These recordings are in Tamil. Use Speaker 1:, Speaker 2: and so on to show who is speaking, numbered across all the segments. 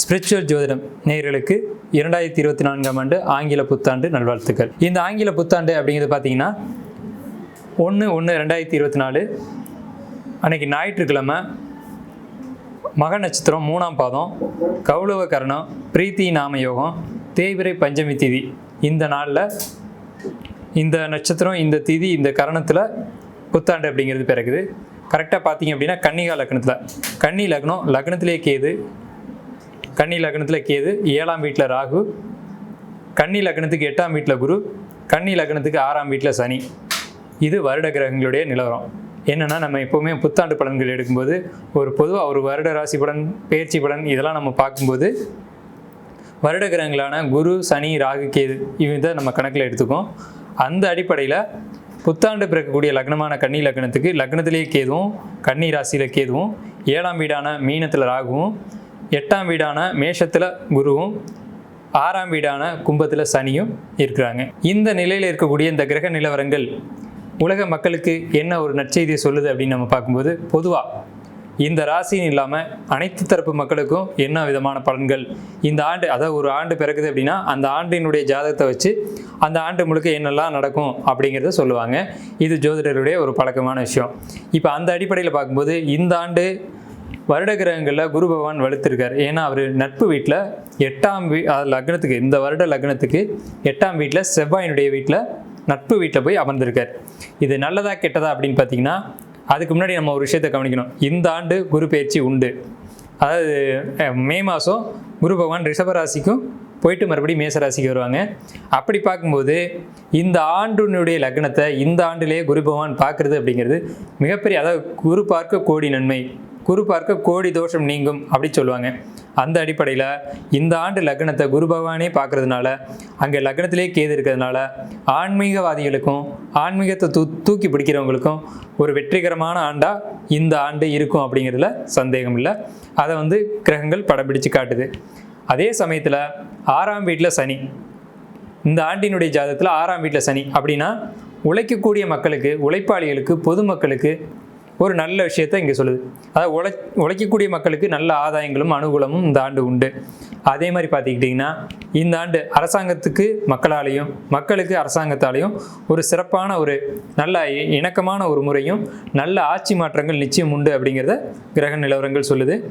Speaker 1: ஸ்பிரிச்சுவல் ஜோதிடம் நேயர்களுக்கு இரண்டாயிரத்தி இருபத்தி நான்காம் ஆண்டு ஆங்கில புத்தாண்டு நல்வாழ்த்துக்கள். இந்த ஆங்கில புத்தாண்டு அப்படிங்கிறது பார்த்தீங்கன்னா ஒன்று ஒன்று ரெண்டாயிரத்தி இருபத்தி நாலு அன்னைக்கு ஞாயிற்றுக்கிழமை மக நட்சத்திரம் மூணாம் பாதம் கௌளவ கரணம் பிரீத்தி நாம யோகம் தேய்பிரை பஞ்சமி திதி. இந்த நாளில் இந்த நட்சத்திரம் இந்த திதி இந்த கரணத்தில் புத்தாண்டு அப்படிங்கிறது பிறகுது கரெக்டாக பார்த்தீங்க அப்படின்னா கன்னிகா லக்னத்தில். கன்னி லக்னம் லக்னத்திலே கேது. கன்னி லக்னத்தில் கேது ஏழாம் வீட்டில் ராகு. கன்னி லக்னத்துக்கு எட்டாம் வீட்டில் குரு. கன்னி லக்னத்துக்கு ஆறாம் வீட்டில் சனி. இது வருட கிரகங்களுடைய நிலவரம். என்னென்னா நம்ம எப்போவுமே புத்தாண்டு பலன்கள் எடுக்கும்போது ஒரு பொதுவாக ஒரு வருட ராசி பலன் பேச்சு பலன் இதெல்லாம் நம்ம பார்க்கும்போது வருட கிரகங்களான குரு சனி ராகு கேது இவங்க நம்ம கணக்கில் எடுத்துக்கோம் அந்த அடிப்படையில் புத்தாண்டு பிறக்கக்கூடிய லக்னமான கன்னி லக்னத்துக்கு லக்னத்திலேயே கேதுவும் கன்னி ராசியில் கேதுவும் ஏழாம் வீடான மீனத்தில் ராகுவும் எட்டாம் வீடான மேஷத்தில் குருவும் ஆறாம் வீடான கும்பத்தில் சனியும் இருக்கிறாங்க. இந்த நிலையில் இருக்கக்கூடிய இந்த கிரக நிலவரங்கள் உலக மக்களுக்கு என்ன ஒரு நற்செய்தியை சொல்லுது அப்படின்னு நம்ம பார்க்கும்போது பொதுவாக இந்த ராசின்னு இல்லாமல் அனைத்து தரப்பு மக்களுக்கும் என்ன விதமான பலன்கள்? இந்த ஆண்டு அதாவது ஒரு ஆண்டு பிறகுது அப்படின்னா அந்த ஆண்டினுடைய ஜாதகத்தை வச்சு அந்த ஆண்டு முழுக்க என்னெல்லாம் நடக்கும் அப்படிங்கிறத சொல்லுவாங்க. இது ஜோதிடருடைய ஒரு பழக்கமான விஷயம். இப்போ அந்த அடிப்படையில் பார்க்கும்போது இந்த ஆண்டு வருட கிரகங்களில் குரு பகவான் வலுத்திருக்கார். ஏன்னா அவர் நட்பு வீட்டில் எட்டாம் வீ லக்னத்துக்கு இந்த வருட லக்னத்துக்கு எட்டாம் வீட்டில் செவ்வாயினுடைய வீட்டில் நட்பு வீட்டில் போய் அமர்ந்திருக்கார். இது நல்லதா கெட்டதா அப்படின்னு பார்த்தீங்கன்னா அதுக்கு முன்னாடி நம்ம ஒரு விஷயத்தை கவனிக்கணும். இந்த ஆண்டு குரு பயிற்சி உண்டு. அதாவது மே மாதம் குரு பகவான் ரிஷபராசிக்கும் போயிட்டு மறுபடியும் மேசராசிக்கு வருவாங்க. அப்படி பார்க்கும்போது இந்த ஆண்டுனுடைய லக்னத்தை இந்த ஆண்டிலேயே குரு பகவான் பார்க்குறது அப்படிங்கிறது மிகப்பெரிய அதாவது குரு பார்க்க கோடி நன்மை. குரு பார்க்க கோடி தோஷம் நீங்கும் அப்படின்னு சொல்லுவாங்க. அந்த அடிப்படையில் இந்த ஆண்டு லக்னத்தை குரு பகவானே பார்க்கறதுனால அங்கே லக்னத்திலே கேது இருக்கிறதுனால ஆன்மீகவாதிகளுக்கும் ஆன்மீகத்தை தூ தூக்கி பிடிக்கிறவங்களுக்கும் ஒரு வெற்றிகரமான ஆண்டாக இந்த ஆண்டு இருக்கும் அப்படிங்கிறதுல சந்தேகம் இல்லை. அதை வந்து கிரகங்கள் படம் பிடிச்சு காட்டுது. அதே சமயத்தில் ஆறாம் வீட்டில் சனி. இந்த ஆண்டினுடைய ஜாதகத்தில் ஆறாம் வீட்டில் சனி. அப்படின்னா உழைக்கக்கூடிய மக்களுக்கு உழைப்பாளிகளுக்கு பொதுமக்களுக்கு ஒரு நல்ல விஷயத்தை இங்கே சொல்லுது. அதாவது உழை உழைக்கக்கூடிய மக்களுக்கு நல்ல ஆதாயங்களும் அனுகூலமும் இந்த ஆண்டு உண்டு. அதே மாதிரி பார்த்துக்கிட்டிங்கன்னா இந்த ஆண்டு அரசாங்கத்துக்கு மக்களாலையும் மக்களுக்கு அரசாங்கத்தாலையும் ஒரு சிறப்பான ஒரு நல்ல இ- இணக்கமான ஒரு முறையும் நல்ல ஆட்சி மாற்றங்கள் நிச்சயம் உண்டு அப்படிங்கிறத கிரக நிலவரங்கள் சொல்லுது.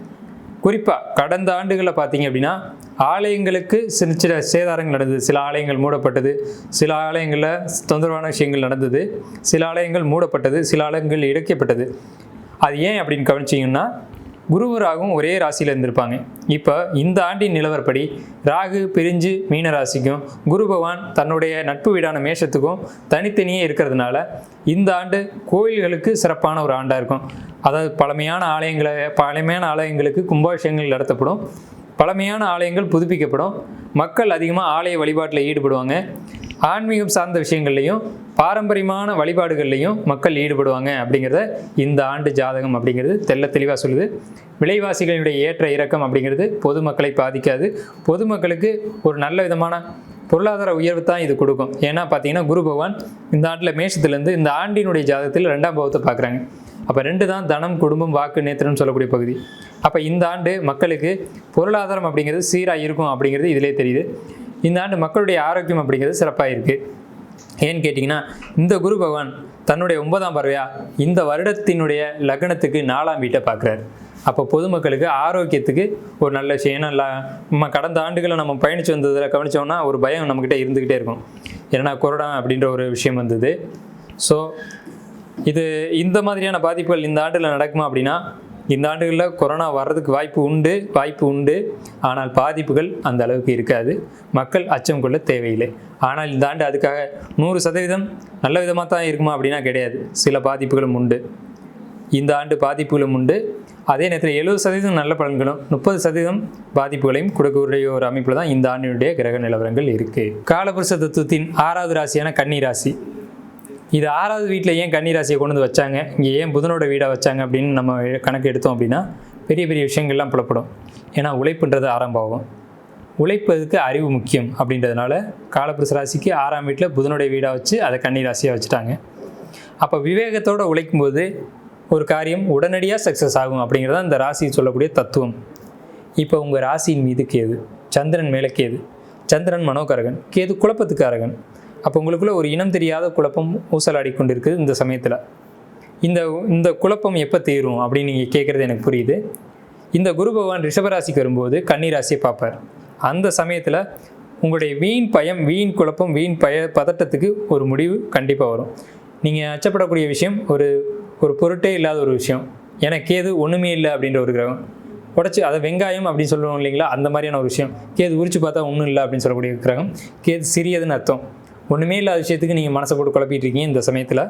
Speaker 1: குறிப்பாக கடந்த ஆண்டுகளில் பார்த்தீங்க அப்படின்னா ஆலயங்களுக்கு சின்ன சின்ன சேதாரங்கள் நடந்தது. சில ஆலயங்கள் மூடப்பட்டது சில ஆலயங்களில் தொந்தரவான விஷயங்கள் நடந்தது சில ஆலயங்கள் மூடப்பட்டது சில ஆலயங்கள் இடைக்கப்பட்டது. அது ஏன் அப்படின்னு கவனிச்சிங்கன்னா குருவும் ராகும் ஒரே ராசியில் இருந்திருப்பாங்க. இப்போ இந்த ஆண்டின் நிலவரப்படி ராகு பிரிஞ்சு மீன ராசிக்கும் குரு பகவான் தன்னுடைய நட்பு வீடான மேஷத்துக்கும் தனித்தனியே இருக்கிறதுனால இந்த ஆண்டு கோயில்களுக்கு சிறப்பான ஒரு ஆண்டாக இருக்கும். அதாவது பழமையான ஆலயங்களை பழமையான ஆலயங்களுக்கு கும்பாபிஷேகங்கள் நடத்தப்படும். பழமையான ஆலயங்கள் புதுப்பிக்கப்படும். மக்கள் அதிகமாக ஆலய வழிபாட்டில் ஈடுபடுவாங்க. ஆன்மீகம் சார்ந்த விஷயங்கள்லையும் பாரம்பரியமான வழிபாடுகள்லையும் மக்கள் ஈடுபடுவாங்க அப்படிங்கிறத இந்த ஆண்டு ஜாதகம் அப்படிங்கிறது தெள்ள தெளிவாக சொல்லுது. விலைவாசிகளுடைய ஏற்ற இறக்கம் அப்படிங்கிறது பொதுமக்களை பாதிக்காது. பொதுமக்களுக்கு ஒரு நல்ல விதமான பொருளாதார உயர்வு தான் இது கொடுக்கும். ஏன்னா பார்த்தீங்கன்னா குரு பகவான் இந்த ஆண்டில் மேஷத்துலேருந்து இந்த ஆண்டினுடைய ஜாதகத்தில் ரெண்டாம் பாவத்தை பார்க்குறாங்க அப்போ ரெண்டு தான் தனம் குடும்பம் வாக்கு நேத்திரம்னு சொல்லக்கூடிய பகுதி. அப்போ இந்த ஆண்டு மக்களுக்கு பொருளாதாரம் அப்படிங்கிறது சீராக இருக்கும் அப்படிங்கிறது இதிலே தெரியுது. இந்த ஆண்டு மக்களுடைய ஆரோக்கியம் அப்படிங்கிறது சிறப்பாக இருக்குது ஏன்னு கேட்டிங்கன்னா இந்த குரு பகவான் தன்னுடைய ஒன்பதாம் பறவையாக இந்த வருடத்தினுடைய லக்னத்துக்கு நாலாம் வீட்டை பார்க்குறாரு. அப்போ பொதுமக்களுக்கு ஆரோக்கியத்துக்கு ஒரு நல்ல விஷயம். ஏன்னா நம்ம கடந்த ஆண்டுகளை நம்ம பயணித்து வந்ததில் கவனித்தோம்னா ஒரு பயம் நம்மக்கிட்ட இருந்துக்கிட்டே இருக்கும். ஏன்னா கொரோனா அப்படின்ற ஒரு விஷயம் வந்தது. ஸோ இது இந்த மாதிரியான பாதிப்புகள் இந்த ஆண்டில் நடக்குமா அப்படின்னா இந்த ஆண்டுகளில் கொரோனா வர்றதுக்கு வாய்ப்பு உண்டு வாய்ப்பு உண்டு. ஆனால் பாதிப்புகள் அந்த அளவுக்கு இருக்காது. மக்கள் அச்சம் கொள்ள தேவையில்லை. ஆனால் இந்த ஆண்டு அதுக்காக நூறு சதவீதம் நல்ல விதமாக தான் இருக்குமா அப்படின்னா கிடையாது. சில பாதிப்புகளும் உண்டு. இந்த ஆண்டு பாதிப்புகளும் உண்டு. அதே நேரத்தில் எழுபது சதவீதம் நல்ல பலன்களும் முப்பது சதவீதம் பாதிப்புகளையும் கொடுக்கக்கூடிய ஒரு அமைப்பில் தான் இந்த ஆண்டினுடைய கிரக நிலவரங்கள் இருக்குது காலபுருஷ தத்துவத்தின் ஆறாவது ராசியான கன்னி ராசி. இது ஆறாவது வீட்டில் ஏன் கன்னிராசியை கொண்டு வந்து வச்சாங்க? இங்கே ஏன் புதனோட வீடாக வச்சாங்க அப்படின்னு நம்ம கணக்கு எடுத்தோம் அப்படின்னா பெரிய பெரிய விஷயங்கள்லாம் புலப்படும். ஏன்னா உழைப்புன்றது ஆரம்பமாகும் உழைப்பதுக்கு அறிவு முக்கியம் அப்படின்றதுனால காலபுருஷ ராசிக்கு ஆறாம் வீட்டில் புதனுடைய வீடாக வச்சு அதை கன்னி ராசியாக வச்சுட்டாங்க. அப்போ விவேகத்தோடு உழைக்கும்போது ஒரு காரியம் உடனடியாக சக்ஸஸ் ஆகும் அப்படிங்கிறது தான் இந்த ராசி சொல்லக்கூடிய தத்துவம். இப்போ உங்கள் ராசியின் மீது கேது. சந்திரன் மேலே கேது. சந்திரன் மனோகரகன். கேது குழப்பத்துக்காரகன் அப்போ உங்களுக்குள்ள ஒரு இனம் தெரியாத குழப்பம் ஊசலாடி கொண்டிருக்குது இந்த சமயத்தில். இந்த இந்த குழப்பம் எப்போ தீரும் அப்படின்னு நீங்கள் கேட்குறது எனக்கு புரியுது. இந்த குரு பகவான் ரிஷபராசிக்கு வரும்போது கன்னிராசியை பார்ப்பார். அந்த சமயத்தில் உங்களுடைய வீண் பயம் வீண் குழப்பம் வீண் பய பதட்டத்துக்கு ஒரு முடிவு கண்டிப்பாக வரும். நீங்கள் அச்சப்படக்கூடிய விஷயம் ஒரு ஒரு பொருட்டே இல்லாத ஒரு விஷயம். ஏன்னா கேது ஒன்றுமே இல்லை அப்படின்ற ஒரு கிரகம். உடச்சி அதை வெங்காயம் அப்படின்னு சொல்லுவோம் இல்லைங்களா? அந்த மாதிரியான ஒரு விஷயம். கேது உரிச்சு பார்த்தா ஒன்றும் இல்லை அப்படின்னு சொல்லக்கூடிய கிரகம். கேது சிறியதுன்னு அர்த்தம். ஒன்றுமே இல்லாத விஷயத்துக்கு நீங்கள் மனசை போட்டு குழப்பிட்டு இருக்கீங்க இந்த சமயத்தில்.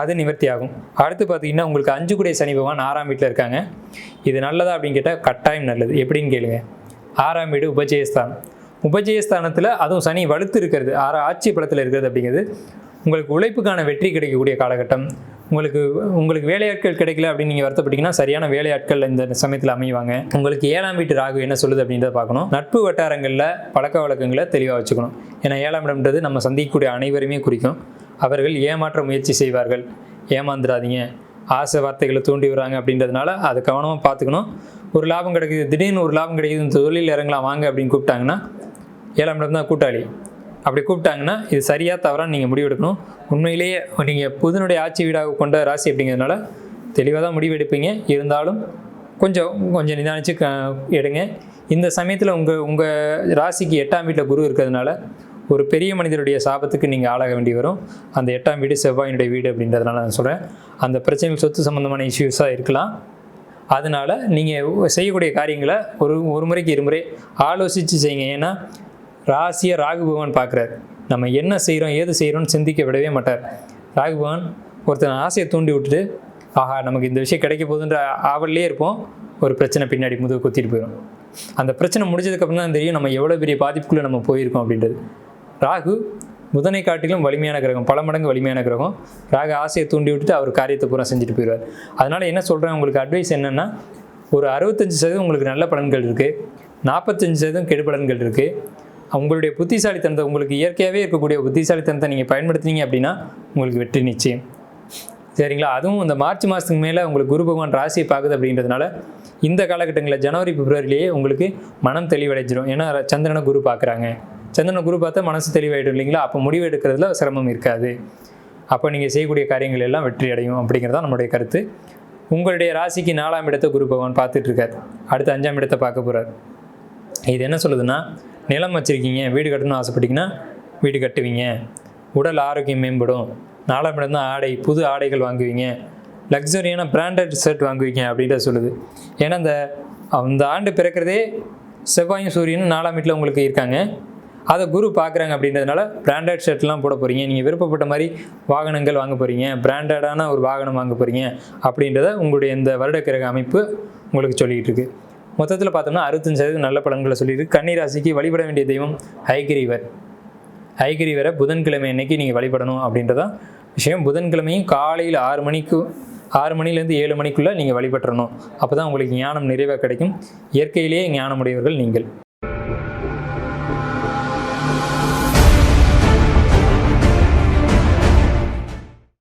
Speaker 1: அது நிவர்த்தி ஆகும் அடுத்து பார்த்தீங்கன்னா உங்களுக்கு அஞ்சு குடை சனி பகவான் ஆறாம் வீட்டில் இருக்காங்க. இது நல்லதா அப்படின்னு கேட்டால் கட்டாயம் நல்லது. எப்படின்னு கேளுங்க. ஆறாம் வீடு உபஜயஸ்தானம். உபஜயஸ்தானத்தில் அதுவும் சனி வலுத்து இருக்கிறது. ஆறு ஆட்சி பலத்தில் இருக்கிறது அப்படிங்கிறது. உங்களுக்கு உழைப்புக்கான வெற்றி கிடைக்கக்கூடிய காலகட்டம். உங்களுக்கு உங்களுக்கு வேலையாட்கள் கிடைக்கல அப்படின்னு நீங்கள் வருத்தப்பட்டீங்கன்னா சரியான வேலையாட்கள் இந்த சமயத்தில் அமைவாங்க. உங்களுக்கு ஏழாம் வீட்டு ராகு என்ன சொல்லுது அப்படின்றத பார்க்கணும். நட்பு வட்டாரங்களில் பழக்க வழக்கங்களை தெளிவாக வச்சுக்கணும். ஏன்னா ஏழாம் இடம்ன்றது நம்ம சந்திக்கக்கூடிய அனைவருமே குறிக்கும். அவர்கள் ஏமாற்ற முயற்சி செய்வார்கள். ஏமாந்துடாதீங்க ஆசை வார்த்தைகளை தூண்டி வராங்க அப்படின்றதுனால அதை கவனமாக பார்த்துக்கணும். ஒரு லாபம் கிடைக்குது திடீர்னு ஒரு லாபம் கிடைக்குது இந்த தொழில் இறங்கலாம் வாங்க அப்படின்னு கூப்பிட்டாங்கன்னா ஏழாம் இடம் தான் கூட்டாளி. அப்படி கூப்பிட்டாங்கன்னா இது சரியாக தவறான்னு நீங்கள் முடிவெடுக்கணும். உண்மையிலேயே நீங்கள் புதனுடைய ஆட்சி வீடாக கொண்ட ராசி அப்படிங்கிறதுனால தெளிவாக தான் முடிவெடுப்பீங்க. இருந்தாலும் கொஞ்சம் கொஞ்சம் நிதானிச்சு க எடுங்க. இந்த சமயத்தில் உங்கள் உங்கள் ராசிக்கு எட்டாம் வீட்டில் குரு இருக்கிறதுனால ஒரு பெரிய மனிதருடைய சாபத்துக்கு நீங்கள் ஆளாக வேண்டி வரும். அந்த எட்டாம் வீடு செவ்வாயினுடைய வீடு அப்படின்றதுனால நான் சொல்கிறேன் அந்த பிரச்சனைகள் சொத்து சம்மந்தமான இஷ்யூஸாக இருக்கலாம். அதனால் நீங்கள் செய்யக்கூடிய காரியங்களை ஒரு ஒரு முறைக்கு இருமுறை ஆலோசித்து செய்யுங்க. ஏன்னா ராசியை ராகு பகவான் பார்க்குறாரு. நம்ம என்ன செய்கிறோம் ஏது செய்கிறோம்னு சிந்திக்க விடவே மாட்டார். ராகு பகவான் ஒருத்தன் ஆசையை தூண்டி விட்டுட்டு ஆஹா நமக்கு இந்த விஷயம் கிடைக்க போகுதுன்ற ஆவல்லே இருப்போம். ஒரு பிரச்சனை பின்னாடி முதுகு குத்திட்டு போயிடும் அந்த பிரச்சனை முடிஞ்சதுக்கப்புறம் தான் தெரியும் நம்ம எவ்வளோ பெரிய பாதிப்புக்குள்ளே நம்ம போயிருக்கோம் அப்படின்றது. ராகு புதனை காட்டிலும் வலிமையான கிரகம் பல மடங்கு வலிமையான கிரகம். ராகு ஆசையை தூண்டி விட்டுட்டு அவர் காரியத்தை பூரா செஞ்சுட்டு போயிடுவார். அதனால் என்ன சொல்கிறேன் உங்களுக்கு அட்வைஸ் என்னென்னா ஒரு அறுபத்தஞ்சு சதவீதம் உங்களுக்கு நல்ல பலன்கள் இருக்குது நாற்பத்தஞ்சு சதவீதம் கெடுபலன்கள் இருக்குது உங்களுடைய புத்திசாலித்தனத்தை உங்களுக்கு இயற்கையாகவே இருக்கக்கூடிய புத்திசாலித்தனத்தை நீங்கள் பயன்படுத்தினீங்க அப்படின்னா உங்களுக்கு வெற்றி நிச்சயம். சரிங்களா? அதுவும் இந்த மார்ச் மாதத்துக்கு மேலே உங்களுக்கு குரு பகவான் ராசியை பார்க்குது அப்படின்றதுனால இந்த காலகட்டங்களில் ஜனவரி பிப்ரவரிலேயே உங்களுக்கு மனம் தெளிவடைஞ்சிடும் ஏன்னா சந்திரனை குரு பார்க்குறாங்க. சந்திரனை குரு பார்த்தா மனசு தெளிவாயிடும் இல்லைங்களா? அப்போ முடிவு எடுக்கிறதுல சிரமம் இருக்காது. அப்போ நீங்கள் செய்யக்கூடிய காரியங்கள் எல்லாம் வெற்றி அடையும் அப்படிங்கிறது தான் கருத்து. உங்களுடைய ராசிக்கு நாலாம் இடத்தை குரு பகவான் பார்த்துட்ருக்கார் அடுத்து அஞ்சாம் இடத்தை பார்க்க போகிறார் இது என்ன சொல்லுதுன்னா நிலம் வச்சுருக்கீங்க வீடு கட்டணும்னு ஆசைப்பட்டீங்கன்னா வீடு கட்டுவீங்க. உடல் ஆரோக்கியம் மேம்படும். நாலாம் இடம் தான் ஆடை புது ஆடைகள் வாங்குவீங்க. லக்ஸரியான பிராண்டட் ஷர்ட் வாங்குவீங்க அப்படின்றத சொல்லுது. ஏன்னா அந்த அந்த ஆண்டு பிறக்கிறதே செவ்வாயும் சூரியனும் நாலாம் வீட்டில் உங்களுக்கு இருக்காங்க. அதை குரு பார்க்குறாங்க அப்படின்றதுனால பிராண்டட் ஷர்ட்லாம் போட போகிறீங்க நீங்கள் விருப்பப்பட்ட மாதிரி வாகனங்கள் வாங்க போகிறீங்க பிராண்டடான ஒரு வாகனம் வாங்க போகிறீங்க அப்படின்றத உங்களுடைய இந்த வருடக்கிரக அமைப்பு உங்களுக்கு சொல்லிக்கிட்டு இருக்கு. மொத்தத்தில் பார்த்தோம்னா அறுபத்தஞ்சு சதவீதம் நல்ல பலன்களை சொல்லியிருக்கு. கன்னிராசிக்கு வழிபட வேண்டிய தெய்வம் ஹைகிரீவர் ஹைகிரீவரை புதன்கிழமை அன்னைக்கு நீங்கள் வழிபடணும் அப்படின்றதான் விஷயம். புதன்கிழமையும் காலையில் ஆறு மணிக்கு ஆறு மணிலேருந்து ஏழு மணிக்குள்ளே நீங்கள் வழிபட்டுறணும். அப்போ தான் உங்களுக்கு ஞானம் நிறைவாக கிடைக்கும். இயற்கையிலேயே ஞானமுடையவர்கள் நீங்கள்.